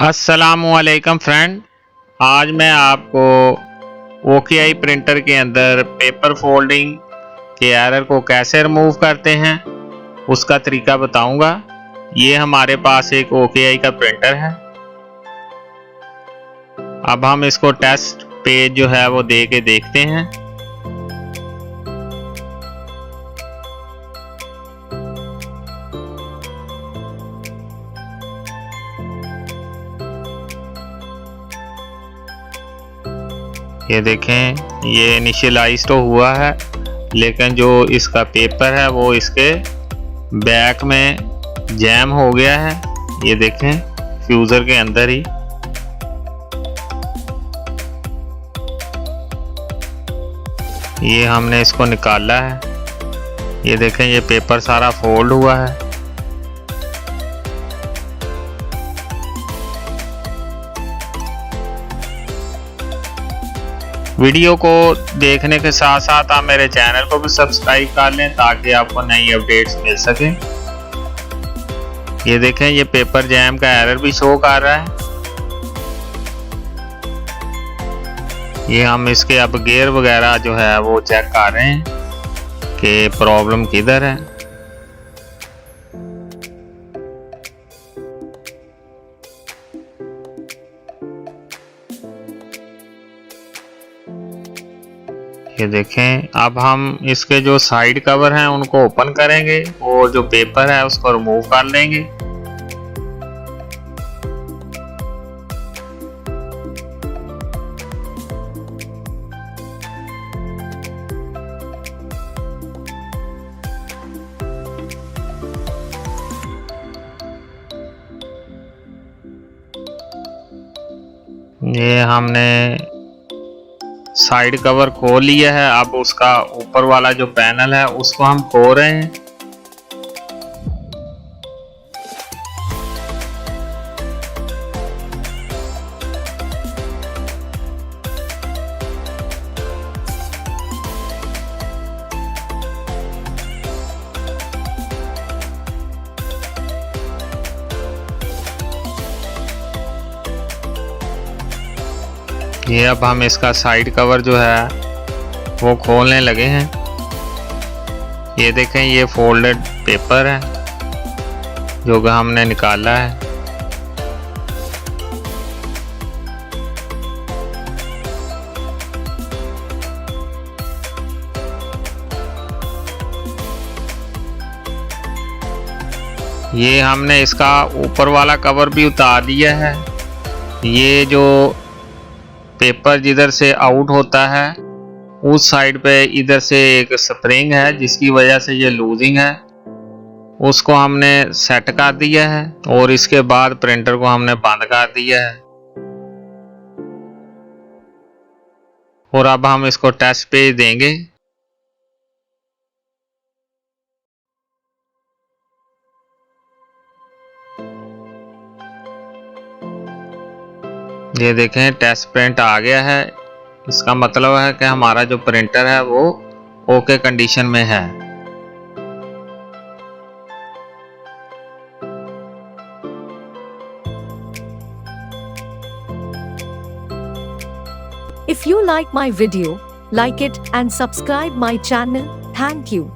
असलकम फ्रेंड। आज मैं आपको ओके प्रिंटर के अंदर पेपर फोल्डिंग के एरर को कैसे रिमूव करते हैं, उसका तरीका बताऊँगा। ये हमारे पास एक ओके का प्रिंटर है। अब हम इसको टेस्ट पेज जो है वो दे के देखते हैं। ये देखें, ये इनिशियलाइज तो हुआ है, लेकिन जो इसका पेपर है, वो इसके बैक में जैम हो गया है। ये देखें, फ्यूज़र के अंदर ही। ये हमने इसको निकाला है। ये देखें, ये पेपर सारा फोल्ड हुआ है। वीडियो को देखने के साथ साथ आप मेरे चैनल को भी सब्सक्राइब कर लें ताकि आपको नई अपडेट्स मिल सके। ये देखें, ये पेपर जैम का एरर भी शो कर रहा है। ये हम इसके अब गेयर वगैरह जो है वो चेक कर रहे हैं कि प्रॉब्लम किधर है। ये देखें। अब हम इसके जो साइड कवर हैं, उनको ओपन करेंगे और जो पेपर है, उसको रिमूव कर लेंगे। ये हमने साइड कवर खोल लिया है। अब उसका ऊपर वाला जो पैनल है, उसको हम खो रहे हैं। ये अब हम इसका साइड कवर जो है, वो खोलने लगे हैं। ये देखें, ये फोल्डेड पेपर है, जो कि हमने निकाला है। ये हमने इसका ऊपर वाला कवर भी उतार दिया है। ये जो पेपर जिधर से आउट होता है, उस साइड पे इधर से एक स्प्रिंग है, जिसकी वजह से ये लूजिंग है। उसको हमने सेट कर दिया है और इसके बाद प्रिंटर को हमने बंद कर दिया है। और अब हम इसको टेस्ट पेज देंगे। ये देखें टेस्ट प्रिंट आ गया है। इसका मतलब है कि हमारा जो प्रिंटर है, वो ओके कंडीशन में है। If you like my video like it and subscribe my channel thank you